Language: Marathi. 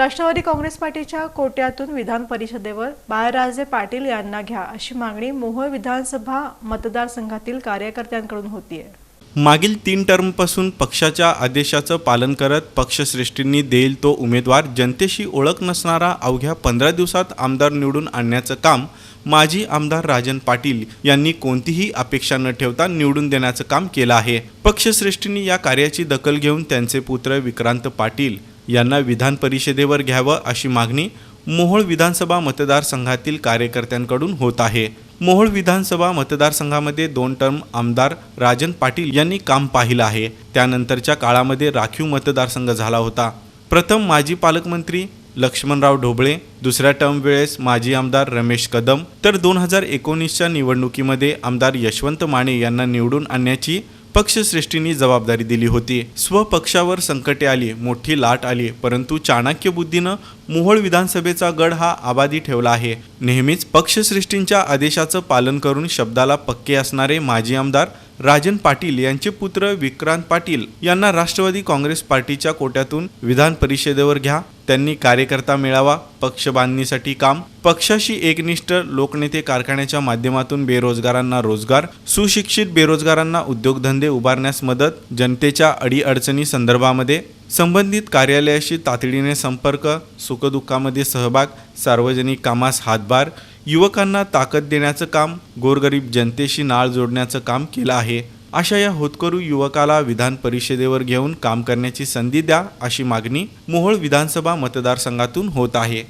राष्ट्रवादी काँग्रेस पार्टीच्या कोट्यातून विधान परिषदेवर बाळराजे पाटील यांना घ्या अशी मागणी मोहोळ विधानसभा मतदारसंघातील कार्यकर्त्यांकडून होतीये. मागील तीन टर्मपासून पक्षाच्या आदेशाचं पालन करत पक्षश्रेष्ठींनी देईल तो उमेदवार जनतेशी ओळख नसणारा अवघ्या पंधरा दिवसात आमदार निवडून आणण्याचं काम माजी आमदार राजन पाटील यांनी कोणतीही अपेक्षा न ठेवता निवडून देण्याचं काम केलं आहे. पक्षश्रेष्ठींनी या कार्याची दखल घेऊन त्यांचे पुत्र विक्रांत पाटील यांना विधान परिषदेवर घ्यावं अशी मागणी मोहोळ विधानसभा मतदारसंघातील कार्यकर्त्यांकडून होत आहे. मोहोळ विधानसभा मतदारसंघामध्ये दोन टर्म आमदार राजन पाटील यांनी काम पाहिलं आहे. त्यानंतरच्या काळामध्ये राखीव मतदारसंघ झाला होता. प्रथम माजी पालकमंत्री लक्ष्मणराव ढोबळे दुसऱ्या टर्म वेळेस माजी आमदार रमेश कदम तर दोन हजार एकोणीसच्या निवडणुकीमध्ये आमदार यशवंत माने यांना निवडून आणण्याची पक्षश्रेष्ठींनी जबाबदारी दिली होती. स्वपक्षावर संकटे आली मोठी लाट आली परंतु चाणक्य बुद्धीनं मोहोळ विधानसभेचा गड हा आबादी ठेवला आहे. नेहमीच पक्षश्रेष्ठींच्या आदेशाचं पालन करून शब्दाला पक्के असणारे माजी आमदार राजन पाटील यांचे पुत्र विक्रांत पाटील यांना राष्ट्रवादी काँग्रेस पार्टीच्या कोट्यातून विधान परिषदेवर घ्या. त्यांनी कार्यकर्ता मेळावा पक्ष बांधणीसाठी काम पक्षाशी एकनिष्ठ लोकनेते कारखान्याच्या माध्यमातून बेरोजगारांना रोजगार सुशिक्षित बेरोजगारांना उद्योगधंदे उभारण्यास मदत जनतेच्या अडीअडचणी संदर्भामध्ये संबंधित कार्यालयाशी तातडीने संपर्क सुखदुःखामध्ये सहभाग सार्वजनिक कामास हातभार युवकांना ताकद देण्याचं काम गोरगरीब जनतेशी नाळ जोडण्याचं काम केलं आहे अशा या होतकरू युवकाला विधान परिषदेवर घेऊन काम करण्याची संधी द्या अशी मागणी मोहोळ विधानसभा मतदारसंघातून होत आहे.